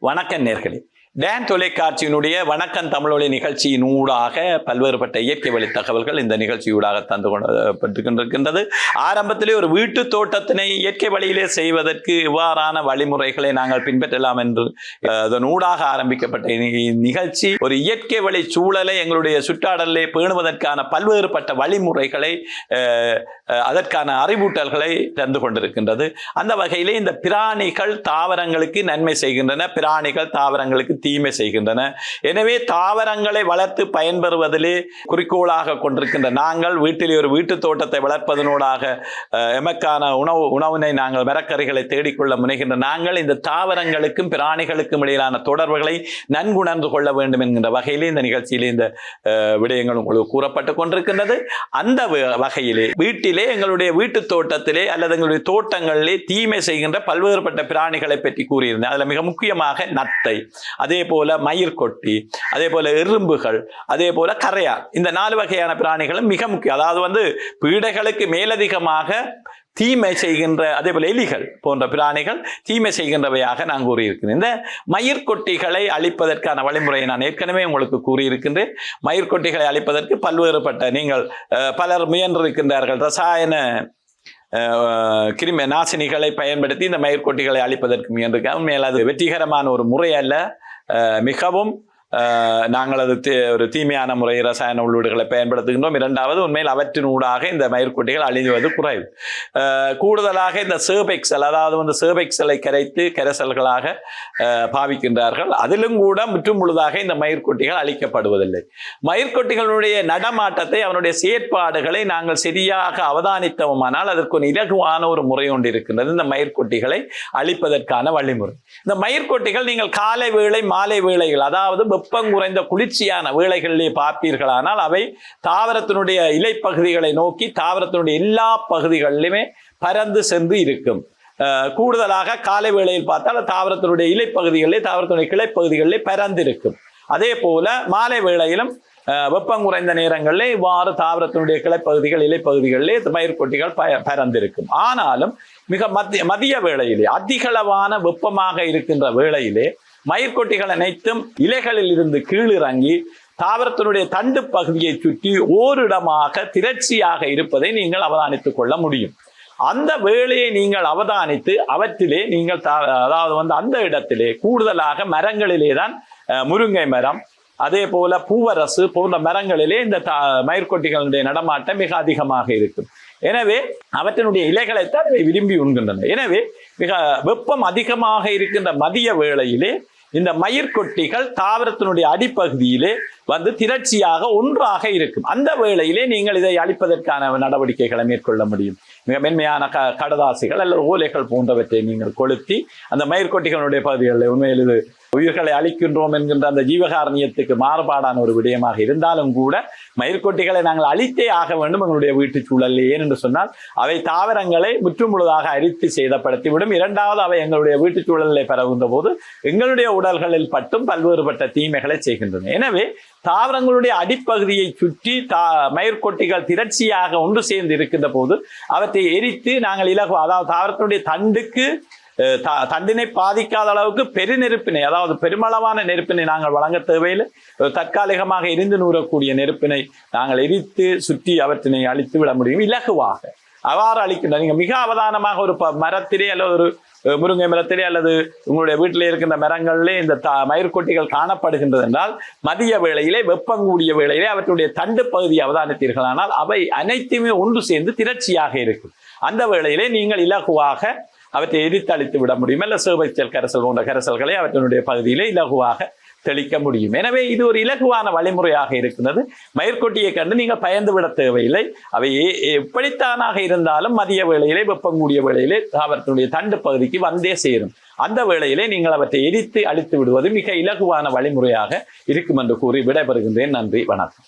வணக்கம் நேர்களே. டேன் தொலைக்காட்சியினுடைய வணக்கம் தமிழொலி நிகழ்ச்சியின் ஊடாக பல்வேறுபட்ட இயற்கை வழி தகவல்கள் இந்த நிகழ்ச்சியூடாக தந்து கொண்டிருக்கின்றது ஆரம்பத்திலே ஒரு வீட்டு தோட்டத்தினை இயற்கை வழியிலே செய்வதற்கு இவ்வாறான வழிமுறைகளை நாங்கள் பின்பற்றலாம் என்று அதன் ஊடாக ஆரம்பிக்கப்பட்ட நிகழ்ச்சி. ஒரு இயற்கை வழி சூழலை எங்களுடைய சுற்றாடலே பேணுவதற்கான பல்வேறுபட்ட வழிமுறைகளை அஹ், அதற்கான அறிவூட்டல்களை தந்து கொண்டிருக்கின்றது. அந்த வகையிலே இந்த பிராணிகள் தாவரங்களுக்கு நன்மை செய்கின்றன. பிராணிகள் தாவரங்களுக்கு தீமை செய்கின்றன. எனவே தாவரங்களை வளர்த்து பயன்பெறுவதிலே குறிக்கோளாக கொண்டிருக்கின்ற நாங்கள் வீட்டிலே ஒரு வீட்டு தோட்டத்தை வளர்ப்பதனூடாக எமக்கான உணவு உணவினை நாங்கள் மரக்கறிகளை தேடிக்கொள்ள முனைகின்ற நாங்கள் இந்த தாவரங்களுக்கும் பிராணிகளுக்கும் இடையிலான தொடர்புகளை நன்குணர்ந்து கொள்ள வேண்டும் என்கின்ற வகையிலே இந்த நிகழ்ச்சியிலே இந்த விடயங்கள் உங்களுக்கு கூறப்பட்டு கொண்டிருக்கின்றது. அந்த வகையிலே வீட்டிலே எங்களுடைய வீட்டு தோட்டத்திலே அல்லது எங்களுடைய தோட்டங்களிலே தீமை செய்கின்ற பல்வேறுபட்ட பிராணிகளை பற்றி கூறியிருந்தேன். அதில் மிக முக்கியமாக நத்தை. அதே போல மயிர்கொட்டி அதே போல எறும்புகள் அதே போல கரையா. இந்த நாலு வகையான பிராணிகளும் மிக முக்கியம். அதாவது வந்து பீடைகளுக்கு மேலதிகமாக தீமை செய்கின்ற அதே போல எலிகள் போன்ற பிராணிகள் தீமை செய்கின்றவையாக நான் கூறியிருக்கிறேன். இந்த மயிர்கொட்டிகளை அழிப்பதற்கான வழிமுறையை நான் ஏற்கனவே உங்களுக்கு கூறியிருக்கின்றேன். மயிர்கொட்டிகளை அழிப்பதற்கு பல்வேறுபட்ட நீங்கள் பலர் முயன்றிருக்கின்றார்கள். ரசாயன கிருமி நாசினிகளை பயன்படுத்தி இந்த மயிர்கொட்டிகளை அழிப்பதற்கு முயன்றிருக்காங்க. உண்மையில் அது வெற்றிகரமான ஒரு முறை அல்ல. மிகவும் அஹ், நாங்கள் அது தீ- ஒரு தீமையான முறை ரசாயன உள்ளீடுகளை பயன்படுத்துகின்றோம். இரண்டாவது உண்மையில் அவற்றின் ஊடாக இந்த மயிர்கொட்டிகள் அழிந்துவது குறைவு. கூடுதலாக இந்த சேபெக்சல் அதாவது வந்து சேபெக்சலை கரைத்து கரைசல்களாக பாவிக்கின்றார்கள். அதிலும் கூட முற்றும் முழுதாக இந்த மயிர்கொட்டிகள் அழிக்கப்படுவதில்லை. மயிர்கொட்டிகளுடைய நடமாட்டத்தை அவனுடைய செயற்பாடுகளை நாங்கள் சரியாக அவதானித்தோமானால் அதற்கு ஒரு இலகுவான ஒரு முறை ஒன்று இருக்கின்றது இந்த மயிர்கொட்டிகளை அழிப்பதற்கான வழிமுறை. இந்த மயிர்கொட்டிகள் நீங்கள் காலை வேளை மாலை வேளைகள் அதாவது வெப்பம் குறைந்த குளிர்ச்சியான வேளைகளிலே பார்ப்பீர்களானால் அவை தாவரத்தினுடைய இலைப்பகுதிகளை நோக்கி தாவரத்தினுடைய எல்லா பகுதிகளிலுமே பறந்து சென்று இருக்கும். கூடுதலாக காலை வேளையில் பார்த்தால் தாவரத்தினுடைய இலைப்பகுதிகளிலே தாவரத்தினுடைய கிளைப்பகுதிகளிலே பறந்திருக்கும். அதே போல மாலை வேளையிலும் வெப்பம் குறைந்த நேரங்களில் இவ்வாறு தாவரத்தினுடைய கிளைப்பகுதிகள் இலைப்பகுதிகளிலே பயிர்கொட்டிகள் ப பறந்திருக்கும். ஆனாலும் மிக மத்திய மதிய வேளையிலே அதிகளவான வெப்பமாக இருக்கின்ற வேளையிலே மயிர்கொட்டிகள் அனைத்தும் இலைகளில் இருந்து கீழிறங்கி தாவரத்தினுடைய தண்டு பகுதியை சுற்றி ஓரிடமாக திரட்சியாக இருப்பதை நீங்கள் அவதானித்துக் கொள்ள முடியும். அந்த வேலையை நீங்கள் அவதானித்து அவற்றிலே நீங்கள் தா- அதாவது வந்து அந்த இடத்திலே கூடுதலாக மரங்களிலே தான் அஹ், முருங்கை மரம் அதே போல பூவரசு போன்ற மரங்களிலே இந்த தா- மயிர்கொட்டிகளுடைய நடமாட்டம் மிக அதிகமாக இருக்கும். எனவே அவற்றினுடைய இலைகளைத்தான் இவை விரும்பி உண்கின்றன. எனவே மிக வெப்பம் அதிகமாக இருக்கின்ற மதிய வேளையிலே இந்த மயிர்கொட்டிகள் தாவரத்தினுடைய அடிப்பகுதியிலே வந்து திரட்சியாக ஒன்றாக இருக்கும். அந்த வேளையிலே நீங்கள் இதை அழிப்பதற்கான நடவடிக்கைகளை மேற்கொள்ள முடியும். மிக மென்மையான க கடதாசிகள் அல்லது ஓலைகள் போன்றவற்றை நீங்கள் கொளுத்தி அந்த மயிர்கொட்டிகளுடைய பகுதிகளில் உண்மையில் இது உயிர்களை அழிக்கின்றோம் என்கின்ற அந்த ஜீவகாரணியத்துக்கு மாறுபாடான ஒரு விடயமாக இருந்தாலும் கூட மயிர்கொட்டிகளை நாங்கள் அழித்தே ஆக வேண்டும் எங்களுடைய வீட்டு சூழலில். ஏன் என்று சொன்னால் அவை தாவரங்களை முற்றுமுழுதாக அரித்து சேதப்படுத்திவிடும். இரண்டாவது அவை எங்களுடைய வீட்டு சூழலில் பரவுகின்ற போது எங்களுடைய உடல்களில் பட்டும் பல்வேறுபட்ட தீமைகளை செய்கின்றன. எனவே தாவரங்களுடைய அடிப்பகுதியை சுற்றி தா மயிர்கொட்டிகள் திரட்சியாக ஒன்று சேர்ந்து இருக்கின்ற போது அவற்றை எரித்து நாங்கள் இலகு அதாவது தாவரத்தினுடைய தண்டுக்கு தண்டினை பாதிக்காத அளவுக்கு பெருநெருப்பினை அதாவது பெருமளவான நெருப்பினை நாங்கள் வழங்க தேவையில்லை. தற்காலிகமாக எரிந்து நூறக்கூடிய நெருப்பினை நாங்கள் எரித்து சுற்றி அவற்றினை அழித்து விட முடியும். இலகுவாக. அவ்வாறு அழிக்கின்ற நீங்கள் மிக அவதானமாக ஒரு ப- மரத்திலே அல்லது ஒரு முருங்கை மரத்திலே அல்லது உங்களுடைய வீட்டிலே இருக்கின்ற மரங்களிலே இந்த த மயிர்கொட்டிகள் காணப்படுகின்றது என்றால் மதிய வேளையிலே வெப்பம் கூடிய வேளையிலே அவற்றுடைய தண்டு பகுதியை அவதானித்தீர்களானால் அவை அனைத்துமே ஒன்று சேர்ந்து திரட்சியாக இருக்கும். அந்த வேளையிலே நீங்கள் இலகுவாக அவற்றை எரித்து அழித்து விட முடியும். அல்ல சேவைச்சல் கரைசல் போன்ற கரைசல்களை அவற்றினுடைய பகுதியிலே இலகுவாக தெளிக்க முடியும். எனவே இது ஒரு இலகுவான வழிமுறையாக இருக்கிறது மயிர்கொட்டியை கண்டு நீங்கள் பயந்து விட தேவையில்லை. அவை எப்படித்தானாக இருந்தாலும் மதிய வேளையிலே வெப்பம் கூடிய வேளையிலே அவற்றினுடைய தண்டு பகுதிக்கு வந்தே சேரும். அந்த வேளையிலே நீங்கள் அவற்றை எரித்து அழித்து விடுவது மிக இலகுவான வழிமுறையாக இருக்கும் என்று கூறி விடைபெறுகின்றேன். நன்றி வணக்கம்.